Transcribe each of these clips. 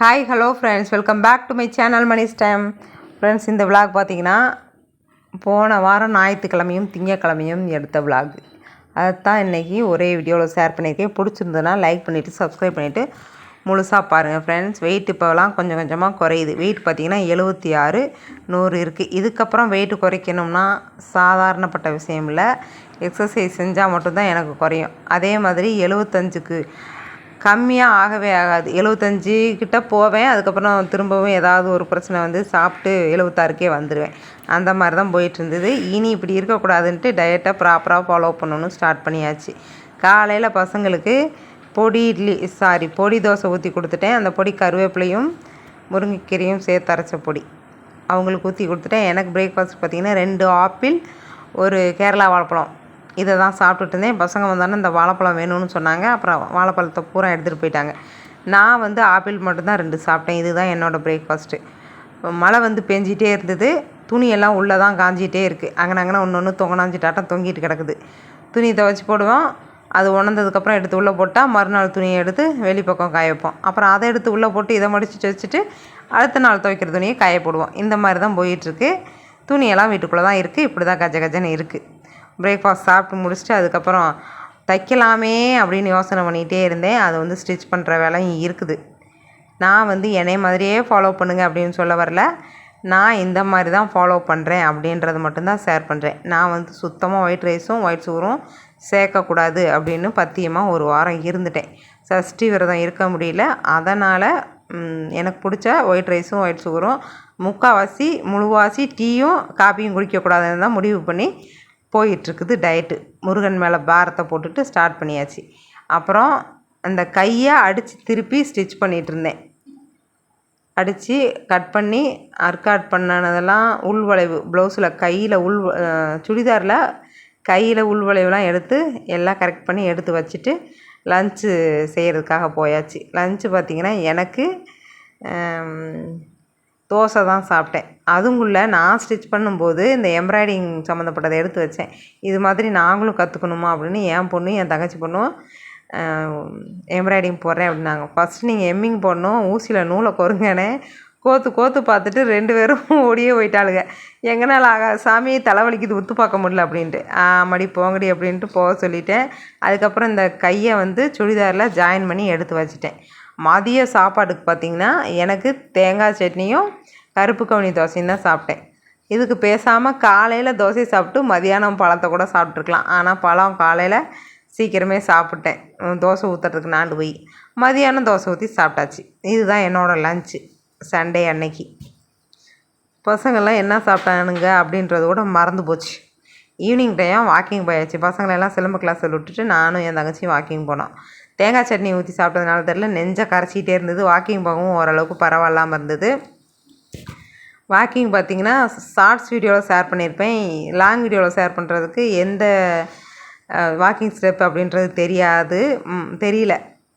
Hi hello friends welcome back to my channel Manis time friends இந்த vlog பார்த்தீங்கன்னா போன வாரம் ஞாயிற்றுக்கிழமையும் திங்கக்கிழமையும் எடுத்த விளாக் அதைத்தான் இன்றைக்கி ஒரே வீடியோவில் ஷேர் பண்ணியிருக்கேன். பிடிச்சிருந்ததுன்னா லைக் பண்ணிவிட்டு சப்ஸ்கிரைப் பண்ணிவிட்டு முழுசாக பாருங்கள் ஃப்ரெண்ட்ஸ் வெயிட் இப்போலாம் கொஞ்சம் கொஞ்சமாக குறையுது. வெயிட் பார்த்திங்கன்னா எழுபத்தி ஆறு நூறு இருக்குது இதுக்கப்புறம் வெயிட் குறைக்கணும்னா சாதாரணப்பட்ட விஷயம் இல்லை. எக்ஸசைஸ் செஞ்சால் மட்டும்தான் எனக்கு குறையும். அதே மாதிரி எழுபத்தஞ்சுக்கு கம்மியாக ஆகவே ஆகாது. எழுபத்தஞ்சி கிட்ட போவேன் அதுக்கப்புறம் திரும்பவும் ஏதாவது ஒரு பிரச்சனை வந்து சாப்பிட்டு எழுபத்தாறுக்கே வந்துடுவேன் அந்த மாதிரி தான் போயிட்டு இருந்தது இனி இப்படி இருக்கக்கூடாதுன்ட்டு டயட்டை ப்ராப்பராக ஃபாலோ பண்ணணும்னு ஸ்டார்ட் பண்ணியாச்சு. காலையில் பசங்களுக்கு பொடி இட்லி சாரி பொடி தோசை ஊற்றி கொடுத்துட்டேன். அந்த பொடி கருவேப்பிலையும் முருங்கைக்கீரையும் சேர்த்து அரைச்ச பொடி அவங்களுக்கு ஊற்றி கொடுத்துட்டேன். எனக்கு பிரேக்ஃபாஸ்ட் பார்த்திங்கன்னா ரெண்டு ஆப்பிள் ஒரு கேரளா வாழைப்பழம். இதை தான் சாப்பிட்டுட்டு இருந்தேன் பசங்க வந்தோடனே இந்த வாழைப்பழம் வேணும்னு சொன்னாங்க. அப்புறம் வாழைப்பழத்தை பூரா எடுத்துகிட்டு போயிட்டாங்க. நான் வந்து ஆப்பிள் மட்டும்தான் ரெண்டு சாப்பிட்டேன். இதுதான் என்னோடய பிரேக்ஃபாஸ்ட்டு மழை வந்து பெஞ்சிட்டே இருந்தது. துணியெல்லாம் உள்ளே தான் காஞ்சிகிட்டே இருக்குது அங்கே அங்கே ஒன்று ஒன்று தொங்கனாஞ்சிட்டாட்டம் தொங்கிட்டு கிடக்குது. துணி துவைச்சி போடுவோம். அது உணர்ந்ததுக்கப்புறம் எடுத்து உள்ளே போட்டால் மறுநாள் துணியை எடுத்து வெளிப்பக்கம் காய வைப்போம். அப்புறம் அதை எடுத்து உள்ளே போட்டு இதை மடித்து வச்சுட்டு அடுத்த நாள் துவைக்கிற துணியை காய போடுவோம். இந்த மாதிரி தான் போயிட்டுருக்கு துணியெல்லாம் வீட்டுக்குள்ளே தான் இருக்குது இப்படி தான் கஜ கஜன்னு இருக்குது பிரேக்ஃபாஸ்ட் சாப்பிட்டு முடிச்சுட்டு அதுக்கப்புறம் தைக்கலாமே அப்படின்னு யோசனை பண்ணிகிட்டே இருந்தேன். அதை வந்து ஸ்டிச் பண்ணுற வேலையும் இருக்குது. நான் வந்து என்னை மாதிரியே ஃபாலோ பண்ணுங்கள் அப்படின்னு சொல்ல வரல. நான் இந்த மாதிரி தான் ஃபாலோ பண்ணுறேன் அப்படின்றது மட்டும்தான் ஷேர் பண்ணுறேன் நான் வந்து சுத்தமாக ஒயிட் ரைஸும் ஒயிட் சோறும் சேர்க்கக்கூடாது அப்படின்னு பத்தியமாக ஒரு வாரம் இருந்துட்டேன். சஷ்டி விரதம் இருக்க முடியல. அதனால் எனக்கு பிடிச்ச ஒயிட் ரைஸும் ஒயிட் சுகரும் முக்கால்வாசி முழுவாசி டீயும் காப்பியும் குடிக்கக்கூடாதுன்னு தான் முடிவு பண்ணி போயிட்டுருக்குது டயட்டு முருகன் மேலே பாரத்தை போட்டுட்டு ஸ்டார்ட் பண்ணியாச்சு. அப்புறம் அந்த கையை அடித்து திருப்பி ஸ்டிச் பண்ணிகிட்ருந்தேன் அடித்து கட் பண்ணி அர்காட் பண்ணனதெல்லாம் உள்வளைவு ப்ளவுஸில் கையில் உள் சுடிதாரில் கையில் உள்வளைவுலாம் எடுத்து எல்லாம் கரெக்ட் பண்ணி எடுத்து வச்சுட்டு லன்ச்சு செய்கிறதுக்காக போயாச்சு. லஞ்சு பார்த்திங்கன்னா எனக்கு தோசை தான் சாப்பிட்டேன். அதுங்குள்ளே நான் ஸ்டிச் பண்ணும்போது இந்த எம்ப்ராய்டிங் சம்மந்தப்பட்டதை எடுத்து வச்சேன். இது மாதிரி நாங்களும் கற்றுக்கணுமா அப்படின்னு என் பொண்ணும் என் தங்கச்சி பொண்ணும் எம்ப்ராய்டிங் போடுறேன் அப்படின்னாங்க. ஃபஸ்ட்டு நீங்கள் எம்மிங் போடணும் ஊசியில் நூலை கொருங்கன்னு கோத்து கோத்து பார்த்துட்டு ரெண்டு பேரும் ஓடியே போயிட்டாளுங்க. எங்கனால் ஆகா சாமி தலைவலிக்குது உத்து பார்க்க முடியல அப்படின்ட்டு. மடி போங்கடி அப்படின்ட்டு போக சொல்லிட்டேன். அதுக்கப்புறம் இந்த கையை வந்து சுடிதாரில் ஜாயின் பண்ணி எடுத்து வச்சுட்டேன். மதிய சாப்பாடுக்கு பார்த்திங்கன்னா எனக்கு தேங்காய் சட்னியும் கருப்பு கவுனி தோசையும் தான் சாப்பிட்டேன். இதுக்கு பேசாமல் காலையில் தோசை சாப்பிட்டு மதியானம் பழத்தை கூட சாப்பிட்ருக்கலாம் ஆனால் பழம் காலையில் சீக்கிரமே சாப்பிட்டேன். தோசை ஊற்றுறதுக்கு நாண்டு போய் மதியானம் தோசை ஊற்றி சாப்பிட்டாச்சு. இதுதான் என்னோடய லஞ்சு சண்டே அன்னைக்கு. பசங்கள்லாம் என்ன சாப்பிட்டானுங்க அப்படின்றது கூட மறந்து போச்சு. ஈவினிங் டைம் வாக்கிங் போயாச்சு. பசங்களெல்லாம் சிலம்பு கிளாஸில் விட்டுட்டு நானும் என் தங்கச்சியும் வாக்கிங் போனோம். தேங்காய் சட்னி ஊற்றி சாப்பிட்டதுனால தெரில நெஞ்சை கரைச்சிக்கிட்டே இருந்தது. வாக்கிங் போகவும் ஓரளவுக்கு பரவாயில்லாமல் இருந்தது. வாக்கிங் பார்த்திங்கன்னா ஷார்ட்ஸ் வீடியோவில் ஷேர் பண்ணியிருப்பேன். லாங் வீடியோவில் ஷேர் பண்ணுறதுக்கு எந்த வாக்கிங் ஸ்டெப் அப்படின்றது தெரியாது. தெரியல.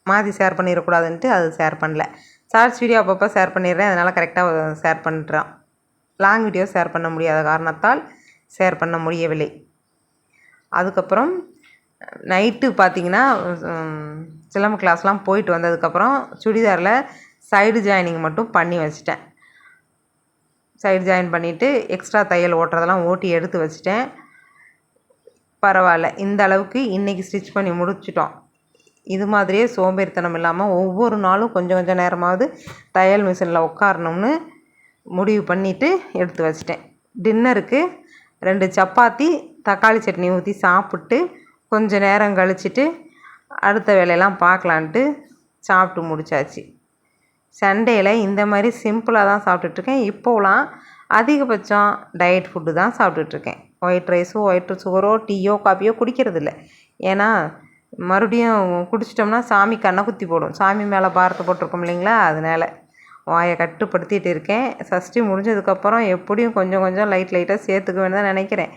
மாற்றி ஷேர் பண்ணிடக்கூடாதுன்ட்டு அது ஷேர் பண்ணல. ஷார்ட்ஸ் வீடியோ அப்பப்போ ஷேர் பண்ணிடுறேன். அதனால் கரெக்டாக ஷேர் பண்ணுறான் லாங் வீடியோ ஷேர் பண்ண முடியாத காரணத்தால் ஷேர் பண்ண முடியவில்லை. அதுக்கப்புறம் நைட்டு பார்த்திங்கன்னா சிலம்பு கிளாஸ்லாம் போயிட்டு வந்ததுக்கப்புறம் சுடிதாரில் சைடு ஜாயினிங் மட்டும் பண்ணி வச்சிட்டேன். சைடு ஜாயின் பண்ணிவிட்டு எக்ஸ்ட்ரா தையல் ஓட்டுறதெல்லாம் ஓட்டி எடுத்து வச்சிட்டேன். பரவாயில்ல இந்த அளவுக்கு இன்றைக்கி ஸ்டிச் பண்ணி முடிச்சிட்டோம். இது மாதிரியே சோம்பேறித்தனம் இல்லாமல் ஒவ்வொரு நாளும் கொஞ்சம் கொஞ்சம் நேரமாவது தையல் மிஷினில் உட்காரணும்னு முடிவு பண்ணிவிட்டு எடுத்து வச்சிட்டேன். டின்னருக்கு ரெண்டு சப்பாத்தி தக்காளி சட்னி ஊற்றி சாப்பிட்டு கொஞ்சம் நேரம் கழிச்சிட்டு அடுத்த வேலையெல்லாம் பார்க்கலான்ட்டு சாப்பிட்டு முடித்தாச்சு சண்டேயில் இந்த மாதிரி சிம்பிளாக தான் சாப்பிட்டுட்ருக்கேன். இப்போலாம் அதிகபட்சம் டயட் ஃபுட்டு தான் சாப்பிட்டுட்ருக்கேன். ஒயிட் ரைஸோ ஒயிட் சுகரோ டீயோ காஃபியோ குடிக்கிறதில்ல. ஏன்னா மறுபடியும் குடிச்சிட்டோம்னா சாமி கண்ணை குத்தி போடும். சாமி மேலே பாரத்தை போட்டிருக்கோம் இல்லைங்களா? அதனால் வாயை கட்டுப்படுத்திட்டு இருக்கேன். சஷ்டி முடிஞ்சதுக்கப்புறம் எப்படியும் கொஞ்சம் கொஞ்சம் லைட் லைட்டாக சேர்த்துக்க வேண்டியதான் நினைக்கிறேன்.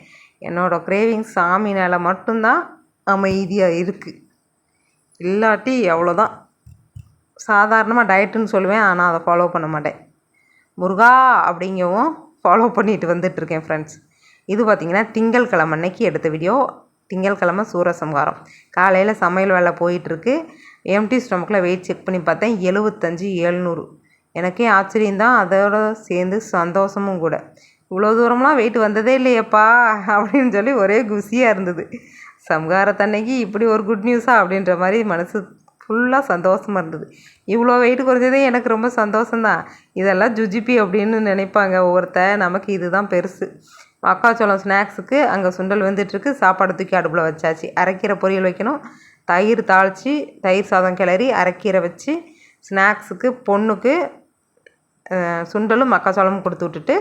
என்னோடய கிரேவிங் சாமினால் மட்டும்தான். அமைதியாக இருக்குது இல்லாட்டி அவ்வளோதான் சாதாரணமாக டயட்டுன்னு சொல்லுவேன் ஆனால் அதை ஃபாலோ பண்ண மாட்டேன். முருகா அப்படிங்கவும் ஃபாலோ பண்ணிட்டு வந்துட்டுருக்கேன் ஃப்ரெண்ட்ஸ் இது பார்த்திங்கன்னா திங்கள் கிழமை அன்னைக்கு எடுத்த வீடியோ திங்கட்கிழமை சூரசம்ஹாரம் காலையில் சமையல் வேலை போயிட்டுருக்கு. எம்டி ஸ்டொமக்கில் வெயிட் செக் பண்ணி பார்த்தேன் எழுபத்தஞ்சி எழுநூறு. எனக்கே ஆச்சரியந்தான் அதோட சேர்ந்து சந்தோஷமும் கூட. இவ்வளோ தூரம்லாம் வெயிட் வந்ததே இல்லையேப்பா அப்படின்னு சொல்லி ஒரே குசியாக இருந்தது. சம்ஹாரத்தன்னைக்கு இப்படி ஒரு குட் நியூஸா அப்படின்ற மாதிரி மனசு ஃபுல்லாக சந்தோஷமாக இருந்தது. இவ்வளோ வெயிட் குறைஞ்சதே எனக்கு ரொம்ப சந்தோஷம்தான். இதெல்லாம் ஜுஜிபி அப்படின்னு நினைப்பாங்க. ஒவ்வொருத்த நமக்கு இதுதான் பெருசு. மக்காச்சோளம் ஸ்நாக்ஸுக்கு அங்கே சுண்டல் வந்துட்டுருக்கு. சாப்பாடு தூக்கி அடுப்பில் வச்சாச்சு. அரைக்கீரை பொரியல் வைக்கணும். தயிர் தாளித்து தயிர் சாதம் கிளறி அரைக்கீரை வச்சு ஸ்நாக்ஸுக்கு பொண்ணுக்கு சுண்டலும் மக்காச்சோளமும் கொடுத்து விட்டுட்டு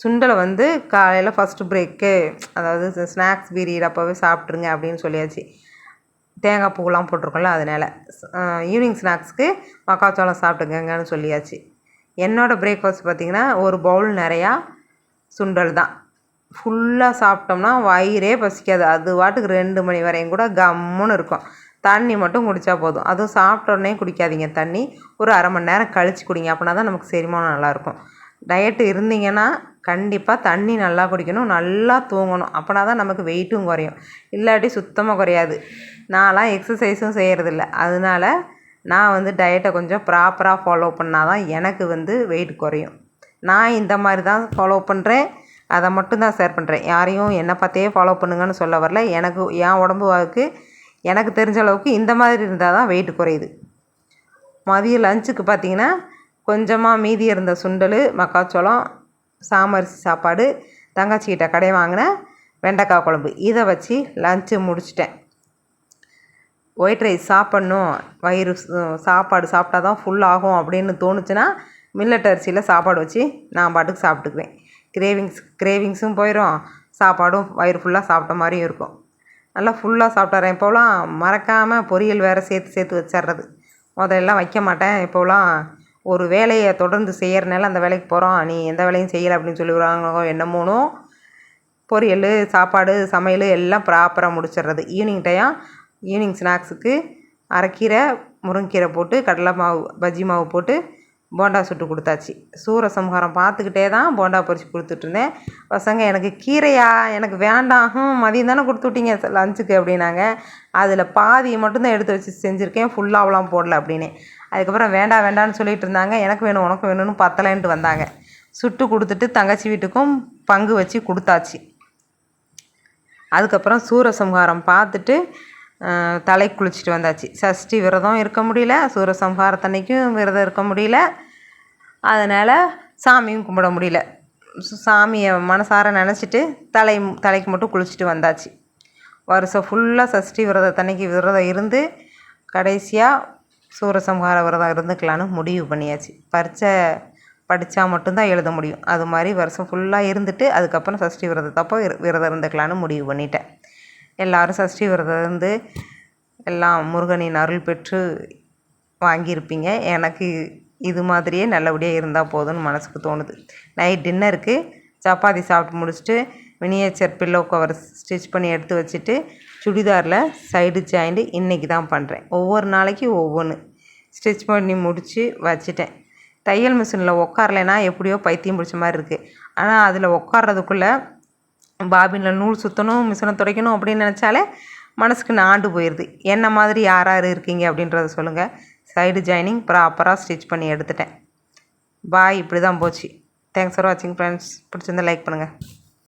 சுண்டலை வந்து காலையில் ஃபஸ்ட்டு பிரேக்கு அதாவது ஸ்நாக்ஸ் பீரியட் அப்போவே சாப்பிட்ருங்க அப்படின்னு சொல்லியாச்சு. தேங்காய் பூவெலாம் போட்டிருக்கோம்ல அதனால். ஈவினிங் ஸ்நாக்ஸ்க்கு மக்காச்சோளம் சாப்பிட்டுக்கங்கன்னு சொல்லியாச்சு. என்னோடய பிரேக்ஃபாஸ்ட் பார்த்திங்கன்னா ஒரு பவுல் நிறையா சுண்டல் தான். ஃபுல்லாக சாப்பிட்டோம்னா வயிறே பசிக்காது. அது வாட்டுக்கு ரெண்டு மணி வரையும் கூட கம்முன்னு இருக்கும். தண்ணி மட்டும் குடித்தா போதும். அதுவும் சாப்பிட்டோடனே குடிக்காதீங்க. தண்ணி ஒரு அரை மணி நேரம் கழித்து குடிங்க. அப்படின்னா தான் நமக்கு செரிமானம் நல்லாயிருக்கும். டயட்டு இருந்தீங்கன்னா கண்டிப்பாக தண்ணி நல்லா குடிக்கணும். நல்லா தூங்கணும். அப்படின்னா தான் நமக்கு வெயிட்டும் குறையும். இல்லாட்டி சுத்தமாக குறையாது. நான்லாம் எக்ஸசைஸும் செய்கிறதில்ல அதனால நான் வந்து டயட்டை கொஞ்சம் ப்ராப்பராக ஃபாலோ பண்ணால் தான் எனக்கு வந்து வெயிட் குறையும். நான் இந்த மாதிரி தான் ஃபாலோ பண்ணுறேன் அதை மட்டும் தான் ஷேர் பண்ணுறேன் யாரையும் என்னை பார்த்தே ஃபாலோ பண்ணுங்கன்னு சொல்ல வரல. எனக்கு என் உடம்புக்கு எனக்கு தெரிஞ்ச அளவுக்கு இந்த மாதிரி இருந்தால் தான் வெயிட் குறையுது. மதியம் லஞ்சுக்கு பார்த்தீங்கன்னா கொஞ்சமாக மீதி இருந்த சுண்டல் மக்காச்சோளம் சாமரிசி சாப்பாடு தங்கச்சிக்கிட்ட கடை வாங்கின வெண்டைக்காய் குழம்பு. இதை வச்சு லஞ்சு முடிச்சிட்டேன். ஒயிட் ரைஸ் சாப்பிட்ணும். வயிறு சாப்பாடு சாப்பிட்டா தான் ஃபுல் ஆகும் அப்படின்னு தோணுச்சுன்னா மில்லட் அரிசியில் சாப்பாடு வச்சு நான் பாட்டுக்கு சாப்பிட்டுக்குவேன். கிரேவிங்ஸ் கிரேவிங்ஸும் போயிடும் சாப்பாடும் வயிறு ஃபுல்லாக சாப்பிட்ட மாதிரியும் இருக்கும். நல்லா ஃபுல்லாக சாப்பிட்டுறேன் இப்போலாம் மறக்காமல் பொரியல் வேறு சேர்த்து சேர்த்து வச்சிடுறது முதல்லாம் வைக்க மாட்டேன். இப்போலாம் ஒரு வேலையை தொடர்ந்து செய்கிறனால அந்த வேலைக்கு போகிறோம் நீ எந்த வேலையும் செய்யலை அப்படின்னு சொல்லிவிடுறாங்களோ என்னமோனோ பொரியல் சாப்பாடு சமையல் எல்லாம் ப்ராப்பராக முடிச்சிடுறது ஈவினிங் டைம் ஈவினிங் ஸ்நாக்ஸுக்கு அரைக்கீரை முருங்கீரை போட்டு கடலை மாவு பஜ்ஜி மாவு போட்டு போண்டா சுட்டு கொடுத்தாச்சு. சூரசம்ஹாரம் பார்த்துக்கிட்டே தான் போண்டா பொரிச்சு கொடுத்துட்ருந்தேன். பசங்க எனக்கு கீரையா? எனக்கு வேண்டாம். மதியம் தானே கொடுத்து விட்டீங்க லஞ்சுக்கு அப்படின்னாங்க. அதில் பாதியை மட்டும்தான் எடுத்து வச்சு செஞ்சுருக்கேன். ஃபுல்லாகலாம் போடல அப்படின்னு. அதுக்கப்புறம் வேண்டாம் வேண்டாம்னு சொல்லிகிட்டு இருந்தாங்க. எனக்கு வேணும் உனக்கு வேணும்னு பத்தலைன்ட்டு வந்தாங்க. சுட்டு கொடுத்துட்டு தங்கச்சி வீட்டுக்கும் பங்கு வச்சு கொடுத்தாச்சு. அதுக்கப்புறம் சூரசம்ஹாரம் பார்த்துட்டு தலை குளிச்சுட்டு வந்தாச்சு. சஷ்டி விரதம் இருக்க முடியல சூரசம்ஹாரத்தன்னைக்கும் விரதம் இருக்க முடியல. அதனால் சாமியும் கும்பிட முடியல. சாமியை மனசார நினச்சிட்டு தலை தலைக்கு மட்டும் குளிச்சுட்டு வந்தாச்சு. வருஷம் ஃபுல்லாக சஷ்டி விரதத்தன்னைக்கு விரதம் இருந்து கடைசியாக சூரசம்ஹார விரதம் இருந்துக்கலான்னு முடிவு பண்ணியாச்சு. பரீட்சை படித்தா மட்டும்தான் எழுத முடியும். அது மாதிரி வருஷம் ஃபுல்லாக இருந்துட்டு அதுக்கப்புறம் சஷ்டி விரதத்தப்போ விரதம் இருந்துக்கலான்னு முடிவு பண்ணிட்டேன். எல்லாரும் சஷ்டி விரதம் இருந்து எல்லாம் முருகனின் அருள் பெற்று வாங்கியிருப்பீங்க. எனக்கு இது மாதிரியே நல்லபடியாக இருந்தால் போதும்னு மனசுக்கு தோணுது. நைட் டின்னருக்கு சப்பாத்தி சாப்பிட்டு முடிச்சுட்டு மினியேச்சர் பில்லோ கவர் ஸ்டிச் பண்ணி எடுத்து வச்சுட்டு சுடிதாரில் சைடு ஜாயிண்ட்டு இன்றைக்கி தான் பண்ணுறேன் ஒவ்வொரு நாளைக்கு ஒவ்வொன்று ஸ்டிச் பண்ணி முடித்து வச்சுட்டேன். தையல் மிஷினில் உட்காரலைன்னா எப்படியோ பைத்தியம் பிடிச்ச மாதிரி இருக்குது ஆனால் அதில் உட்கார்றதுக்குள்ளே பாபினில் நூல் சுற்றணும் மிஷினை துடைக்கணும் அப்படின்னு நினச்சாலே மனசுக்கு நாண்டு போயிடுது என்ன மாதிரி யார் யார் இருக்கீங்க அப்படின்றத சொல்லுங்கள் சைடு ஜாயினிங் ப்ராப்பராக ஸ்டிச் பண்ணி எடுத்துட்டேன். பாய் இப்படி தான் போச்சு. தேங்க்ஸ் ஃபார் வாட்சிங் ஃப்ரெண்ட்ஸ் பிடிச்சிருந்தா லைக் பண்ணுங்கள்